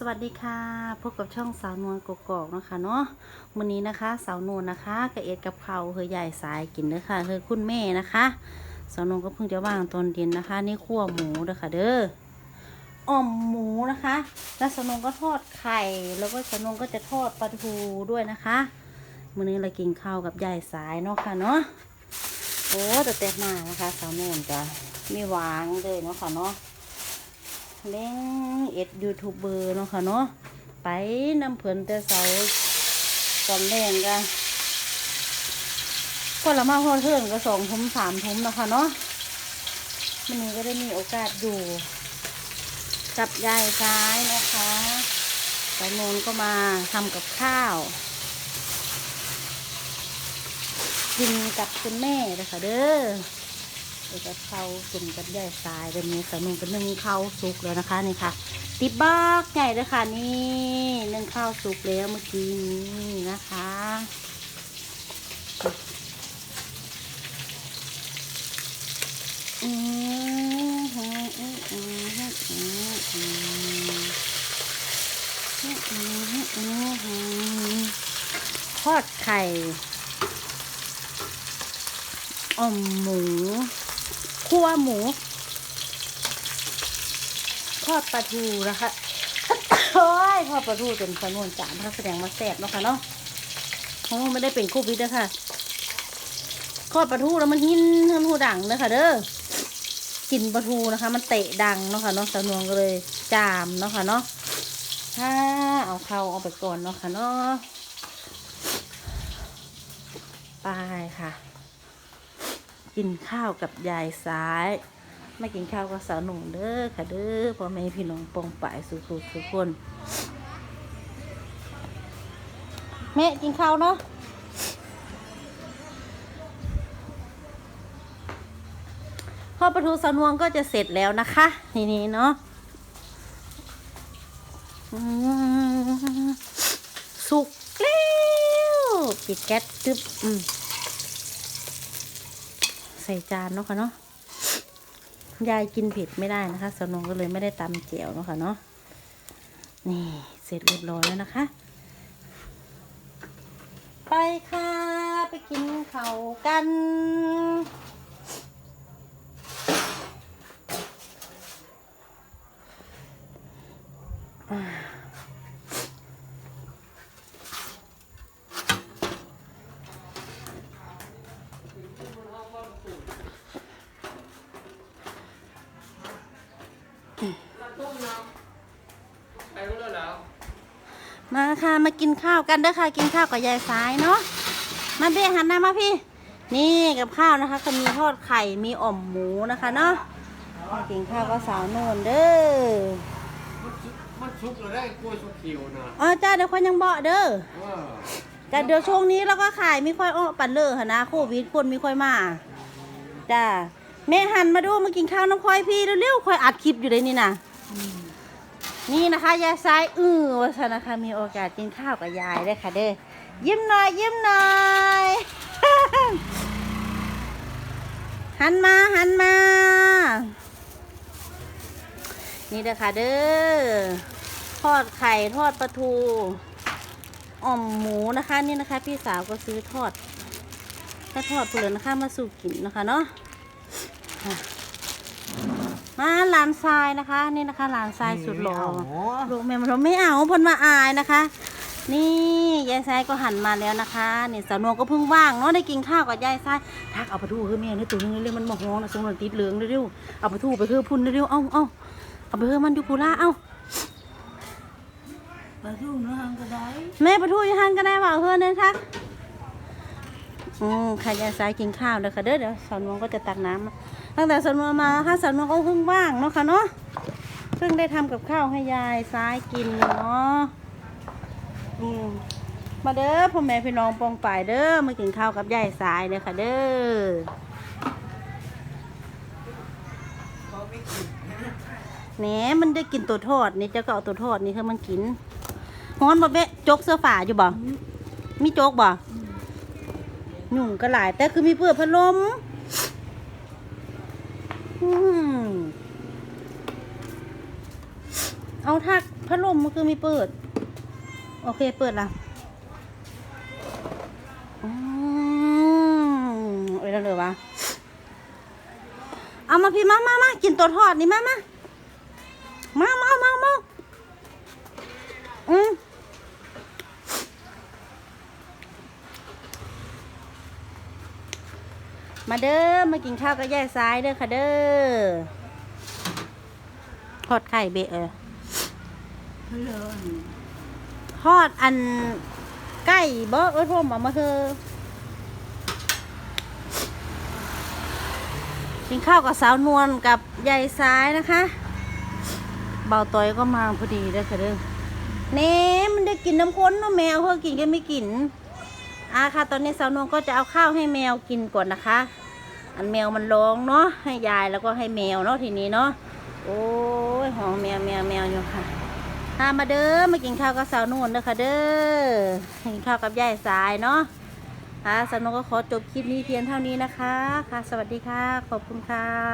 สวัสดีค่ะพบกับช่องสาวนวลกกอกนะคะเนาะวันนี้นะคะสาวนวลนะคะกระเอ็ดกับเขาเฮยใหญ่สายกินเด้อค่ะเฮยคุณแม่นะคะสาวนวลก็เพิ่งจะว่างตอนเย็นนะคะ นี่ขั่วหมูเด้อค่ะเด้ออ่อมหมูนะคะ แล้วสาวนวลก็ทอดไข่แล้วก็สาวนวลก็จะทอดปลาทูด้วยนะคะมื้อนี้เรากินข้าวกับยายสายเนาะค่ะเนาะโอ้แต่แต่มานะคะสาวนวลจะไม่วางเลยเนาะค่ะเนาะ เล่งเอ็ดยูทูบเบอร์เนาะค่ะเนาะไปนำเพิ่นแต่เสาตอนแรงกันคนละมาพอเทิงก็สองทุ่มสามทุ่มเนาะค่ะเนาะมันนี้ก็ได้มีโอกาสอยู่ กับยายซ้ายนะคะสายโนนก็มาทำกับข้าวกินกับคุณแม่เลยค่ะเด้อ เดี๋ยวจะเข้าสุ่มกับยายสายแบบนี้สนุนเป็นนึ่งข้าวสุกแล้วนะคะนี่ค่ะ ติบบักใหญ่เลยค่ะนี่นึ่งข้าวสุกแล้วเมื่อกี้นี้นะคะอืมอืมอืมอืมอืมอืมอืมอืมอืมทอดไข่อมหมู คั่วหมู ทอดปลาทูนะคะโอ้ยทอดปลาทูจนสนวนจานนะคะแสดงมาแซ่บเนาะค่ะเนาะโอ้ไม่ได้เป็นโควิดนะคะทอดปลาทูแล้วมันหินหินหูดังเลยค่ะเด้อกินปลาทูนะคะ มันเตะดังเนาะค่ะเนาะสนวนก็เลยจามเนาะค่ะเนาะถ้าเอาเข้าเอาไปก่อนเนาะค่ะเนาะไปค่ะ กินข้าวกับยายซ้าย ไม่กินข้าวกับสาวหนุ่มเด้อค่ะเด้อพ่อแม่พี่น้องปองป่ายสุขทุกคนแม่กินข้าวเนาะข้าวปลาทูสาวนวงก็จะเสร็จแล้วนะคะนี่นี่เนาะสุกแล้ว ปิดแก๊สตึ๊บอืม ใส่จานเนาะค่ะเนาะยายกินเผ็ดไม่ได้นะคะสนงก็เลยไม่ได้ตำเจียวเนาะค่ะเนาะนี่เสร็จเรียบร้อยแล้วนะคะ ไปค่ะ ไปกินเขากันไป มาค่ะมากินข้าวกันเด้อค่ะ กินข้าวกับยายสายเนาะมาเบี้ยหันหน้ามาพี่ นี่กับข้าวนะคะก็มีทอดไข่มีอ่อมหมูนะคะเนาะมากินข้าวกับสาวโนนเด้อมันชุบมันชุบเราได้กล้วยชุบเขียวนะอ๋อจ้าเดี๋ยวค่อยยังเบาะเด้อเออแต่เดี๋ยวช่วงนี้เราก็ขายไม่ค่อยอ้อปันเลอร์หนนะโควิดคนไม่ค่อยมาจ้า แม่หันมาดูมากินข้าวน้ำควายพี่เร็วๆค่อยอัดคลิปอยู่เลยนี่นะนี่นะคะยายซ้ายอื้อว่าซะนะคะมีโอกาสกินข้าวกับยายได้ค่ะเด้อยิ้มหน่อยยิ้มหน่อยหันมาหันมา นี่เด้อค่ะเด้อทอดไข่ทอดปลาทูอ่อมหมูนะคะนี่นะคะ พี่สาวก็ซื้อทอดถ้าทอดเปลือกนะคะมาสู่กินนะคะเนาะอะ มาหลานทรายนะคะ นี่นะคะ หลานทรายสุดหล่อลูกแม่มันไม่เอาเพ่นมาอายนะคะ นี่ยายทรายก็หันมาแล้วนะคะนี่สาวนวลก็เพิ่งว่างเนาะได้กินข้าวกับยายทรายทักเอาปลาทูคือแม่นี่ตัวนึงเร็วๆมันหมกห้องนะสมรติดเหลืองเร็วๆเอาปลาทูไปคือพุ่นเร็วๆเอาเอาเอาไปคือมันอยู่พูล่าเอาปลาทูเนื้อหางก็ได้แม่ปลาทูอยังหันก็ได้ว่าเพื่อนเนี่ยทักอืมใครยายสายกินข้าวเด้อค่ะเด้อเดี๋ยวสอนวงก็จะตักน้ำมา ตั้งแต่สนวงมาค่ะสนวงก็เพิ่งว่างเนาะค่ะเนาะเพิ่งได้ทำกับข้าวให้ยายสายกินเนาะอืมมาเด้อพ่อแม่พี่น้องปองป่ายเด้อมากินข้าวกับยายสายเด้อค่ะเด้อเนแหนมันได้กินตัวทอดนี่เจ้าก็เอาตัวทอดนี่คือมันกินฮ้อนบ่เบะจกเสื้อฝาอยู่บ่มีโจกบ่หนุ่งก็หลายแต่คือมีเปิดพัดลมอืม เอาทักพัดลมมันคือมีเปิด โอเคเปิดละอืมเอ้ยแล้วเลยวะเอามาพี่มามามากินตัวทอดนี่มามามา มาเด้อมากินข้าวกับยายซ้ายเด้อค่ะเด้อทอดไข่เบะเออเพลินทอดอันไก่บ่เอ้ยพ่อมามาเธอกินข้าวกับสาวนวลกับยายซ้ายนะคะ เบาต่อยก็มาพอดีเด้อค่ะเด้อเน่มันได้กินน้ำข้นเนาะแมวเพื่อกินก็ไม่กิน อะค่ะ ตอนนี้สาวนวลก็จะเอาข้าวให้แมวกินก่อนนะคะ อันแมวมันร้องเนาะให้ยายแล้วก็ให้แมวเนาะทีนี้เนาะโอ้ยหองแมวแมวแมวอยู่ค่ะพามาเด้อมากินข้าวกับสาวนุ่นเด้อค่ะเด้อกินข้าวกับยายสายเนาะค่ะสาวนุ่นก็ขอจบคลิปนี้เพียงเท่านี้นะคะ ค่ะ สวัสดีค่ะ ขอบคุณค่ะ